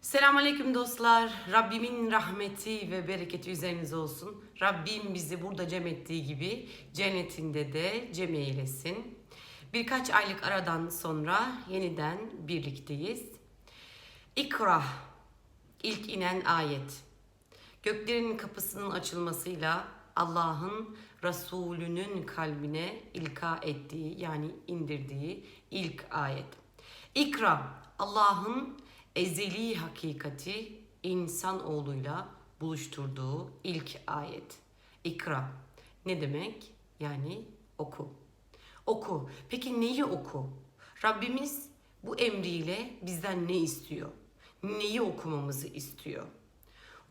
Selamünaleyküm dostlar. Rabbimin rahmeti ve bereketi üzerinize olsun. Rabbim bizi burada cem ettiği gibi cennetinde de cem eylesin. Birkaç aylık aradan sonra yeniden birlikteyiz. İkra, ilk inen ayet. Göklerin kapısının açılmasıyla Allah'ın Resulünün kalbine ilka ettiği yani indirdiği ilk ayet. İkra, Allah'ın ezeli hakikati insanoğluyla buluşturduğu ilk ayet. İkra ne demek? Yani oku. Oku. Peki neyi oku? Rabbimiz bu emriyle bizden ne istiyor? Neyi okumamızı istiyor?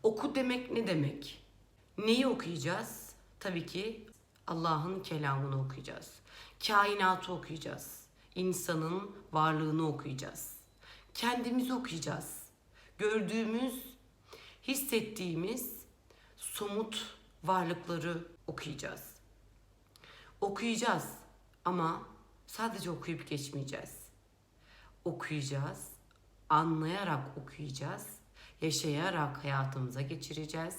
Oku demek ne demek? Neyi okuyacağız? Tabii ki Allah'ın kelamını okuyacağız. Kainatı okuyacağız. İnsanın varlığını okuyacağız. Kendimizi okuyacağız. Gördüğümüz, hissettiğimiz somut varlıkları okuyacağız. Okuyacağız ama sadece okuyup geçmeyeceğiz. Okuyacağız, anlayarak okuyacağız, yaşayarak hayatımıza geçireceğiz.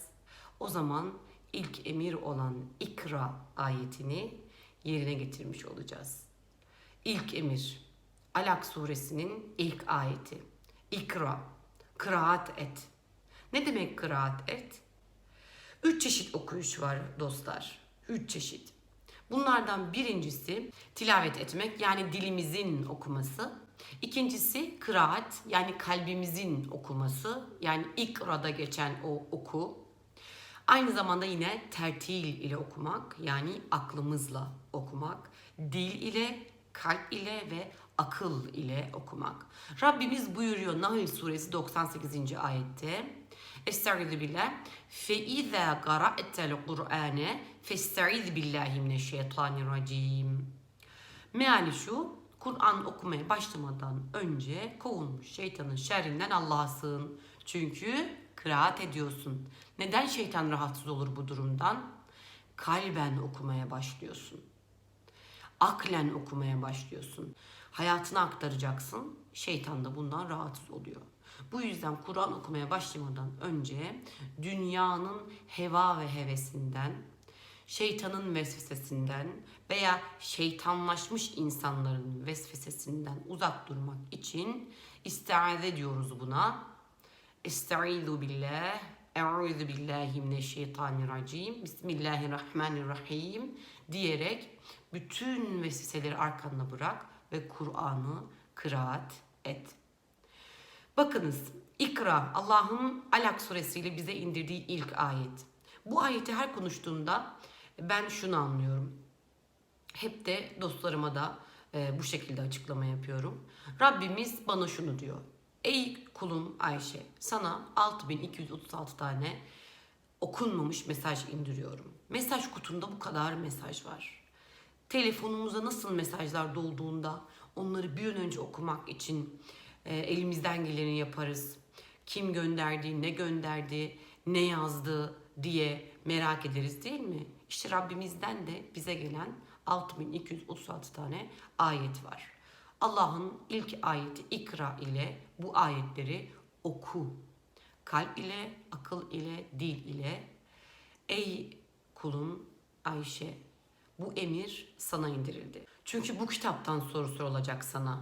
O zaman ilk emir olan ikra ayetini yerine getirmiş olacağız. İlk emir Alak suresinin ilk ayeti. İkra, kıraat et. Ne demek kıraat et? Üç çeşit okuyuş var dostlar. Üç çeşit. Bunlardan birincisi tilavet etmek yani dilimizin okuması. İkincisi kıraat yani kalbimizin okuması yani ikrada geçen o oku. Aynı zamanda yine tertil ile okumak yani aklımızla okumak. Dil ile, kalp ile ve akıl ile okumak. Rabbimiz buyuruyor Nahl suresi 98. ayette. Estaizu billah. Fe izâ qara'tel Kur'ane festaiz billahi mineşşeytanirracim. Meali şu, Kur'an okumaya başlamadan önce kovulmuş şeytanın şerrinden Allah'a sığın. Çünkü kıraat ediyorsun. Neden şeytan rahatsız olur bu durumdan? Kalben okumaya başlıyorsun. Aklen okumaya başlıyorsun. Hayatına aktaracaksın. Şeytan da bundan rahatsız oluyor. Bu yüzden Kur'an okumaya başlamadan önce dünyanın heva ve hevesinden, şeytanın vesvesesinden veya şeytanlaşmış insanların vesvesesinden uzak durmak için istiaze ediyoruz buna. Estaizu billah, eûzu billahi mineşşeytanirracim, bismillahirrahmanirrahim diyerek bütün vesveseleri arkanda bırak ve Kur'an'ı kıraat et. Bakınız İkra Allah'ın Alak suresiyle bize indirdiği ilk ayet. Bu ayeti her konuştuğumda ben şunu anlıyorum. Hep de dostlarıma da e, bu şekilde açıklama yapıyorum. Rabbimiz bana şunu diyor. Ey kulum Ayşe sana 6236 tane okunmamış mesaj indiriyorum. Mesaj kutunda bu kadar mesaj var. Telefonumuza nasıl mesajlar dolduğunda onları bir an önce okumak için e, elimizden geleni yaparız. Kim gönderdi, ne gönderdi, ne yazdı diye merak ederiz değil mi? İşte Rabbimizden de bize gelen 6236 tane ayet var. Allah'ın ilk ayeti ikra ile bu ayetleri oku. Kalp ile, akıl ile, dil ile. Ey kulum Ayşe bu emir sana indirildi. Çünkü bu kitaptan soru sorulacak sana.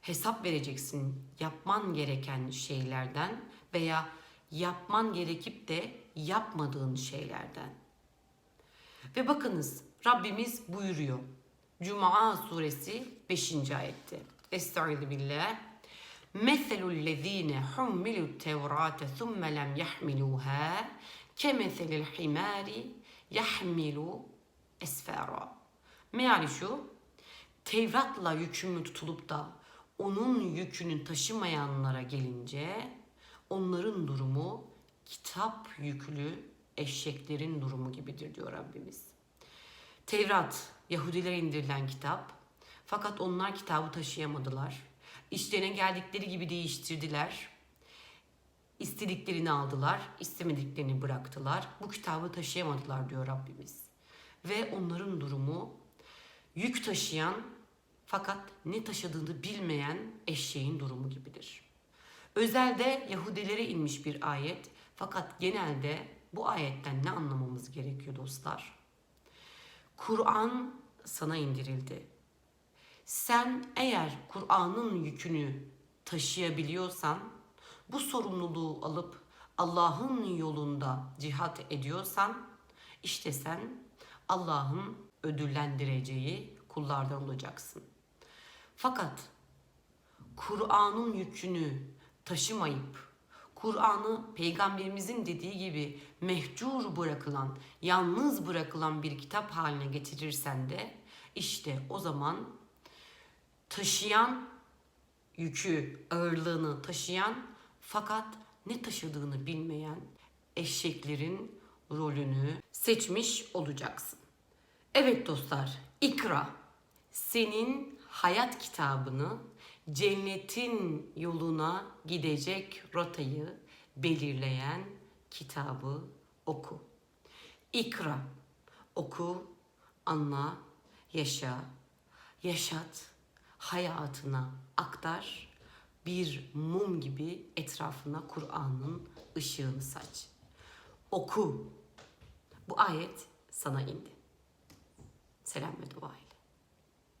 Hesap vereceksin yapman gereken şeylerden veya yapman gerekip de yapmadığın şeylerden. Ve bakınız Rabbimiz buyuruyor. Cuma suresi 5. ayette. Estaizu billah. Meselul lezine hummilu tevrate thumme lem yahmiluha kemeselil himari yahmilu esfara. Meali şu, Tevrat'la yükümlü tutulup da onun yükünü taşımayanlara gelince onların durumu kitap yüklü eşeklerin durumu gibidir diyor Rabbimiz. Tevrat Yahudilere indirilen kitap fakat onlar kitabı taşıyamadılar. İşlerine geldikleri gibi değiştirdiler. İstediklerini aldılar, istemediklerini bıraktılar. Bu kitabı taşıyamadılar diyor Rabbimiz. Ve onların durumu yük taşıyan fakat ne taşıdığını bilmeyen eşeğin durumu gibidir. Özelde Yahudilere inmiş bir ayet. Fakat genelde bu ayetten ne anlamamız gerekiyor dostlar? Kur'an sana indirildi. Sen eğer Kur'an'ın yükünü taşıyabiliyorsan, bu sorumluluğu alıp Allah'ın yolunda cihat ediyorsan, işte sen Allah'ın ödüllendireceği kullardan olacaksın. Fakat Kur'an'ın yükünü taşımayıp Kur'an'ı peygamberimizin dediği gibi mehcur bırakılan, yalnız bırakılan bir kitap haline getirirsen de işte o zaman taşıyan yükü, ağırlığını taşıyan fakat ne taşıdığını bilmeyen eşeklerin rolünü seçmiş olacaksın. Evet dostlar, ikra. Senin hayat kitabını cennetin yoluna gidecek rotayı belirleyen kitabı oku. İkra. Oku, anla, yaşa, yaşat, hayatına aktar. Bir mum gibi etrafına Kur'an'ın ışığını saç. Oku. Bu ayet sana indi. Selam ve dua ile.